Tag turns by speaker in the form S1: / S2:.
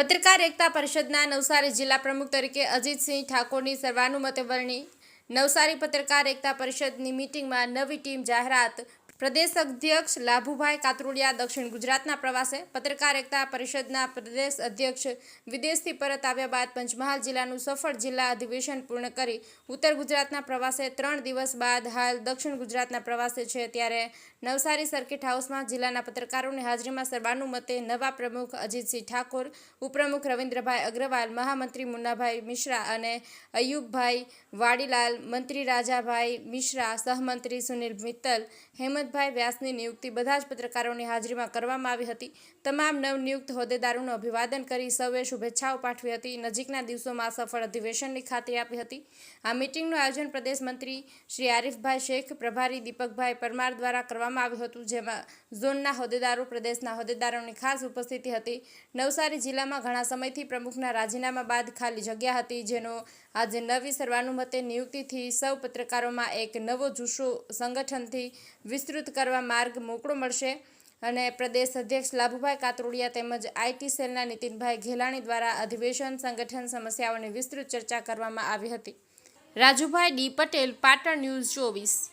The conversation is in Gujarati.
S1: પત્રકાર એકતા પરિષદના નવસારી જિલ્લા પ્રમુખ તરીકે અજીતસિંહ ઠાકોરની સર્વાનુમતે વરણી. નવસારી પત્રકાર એકતા પરિષદની મિટિંગમાં નવી ટીમ જાહેરાત પ્રદેશ અધ્યક્ષ લાભુભાઈ કાતરોડિયા દક્ષિણ ગુજરાતના પ્રવાસે પત્રકાર એકતા પરિષદના પ્રદેશ અધ્યક્ષ વિદેશથી પરત આવ્યા બાદ પંચમહાલ જિલ્લાનું સફળ જિલ્લા અધિવેશન પૂર્ણ કરી ઉત્તર ગુજરાતના પ્રવાસે ત્રણ દિવસ બાદ હાલ દક્ષિણ ગુજરાતના પ્રવાસે છે. ત્યારે નવસારી સર્કિટ હાઉસમાં જિલ્લાના પત્રકારોની હાજરીમાં સર્વાનુમતે નવા પ્રમુખ અજીતસિંહ ઠાકોર, ઉપપ્રમુખ રવિન્દ્રભાઈ અગ્રવાલ, મહામંત્રી મુન્નાભાઈ મિશ્રા અને અયુબભાઈ વાડીલાલ, મંત્રી રાજાભાઈ મિશ્રા, સહમંત્રી સુનિલ મિત્તલ હેમંતભાઈ વ્યાસની નિયુક્તિ બધા જ પત્રકારોની હાજરીમાં કરવામાં આવી હતી. તમામ નવનિયુક્ત હોદ્દેદારોનું અભિવાદન કરી સૌએ શુભેચ્છાઓ પાઠવી હતી. નજીકના દિવસોમાં સફળ અધિવેશનની ખાતરી આપી હતી. આ મિટિંગનું આયોજન પ્રદેશ મંત્રી શ્રી આરિફભાઈ શેખ, પ્રભારી દીપકભાઈ પરમાર દ્વારા કરવામાં આવ્યું હતું, જેમાં ઝોનના હોદ્દેદારો, પ્રદેશના હોદ્દેદારોની ખાસ ઉપસ્થિતિ હતી. નવસારી જિલ્લામાં ઘણા સમયથી પ્રમુખના રાજીનામા બાદ ખાલી જગ્યા હતી, જેનો આજે નવી સર્વાનુમતે નિયુક્તિથી સૌ પત્રકારોમાં એક નવો જુસ્સો સંગઠનથી વિસ્તૃત કરવા માર્ગ મોકળો મળશે. અને પ્રદેશ અધ્યક્ષ લાભુભાઈ કાતરોડિયા તેમજ આઈટી સેલના નીતિનભાઈ ઘેલાણી દ્વારા અધિવેશન સંગઠન સમસ્યાઓની વિસ્તૃત ચર્ચા કરવામાં આવી હતી. રાજુભાઈ ડી પટેલ, પાટણ ન્યૂઝ ચોવીસ.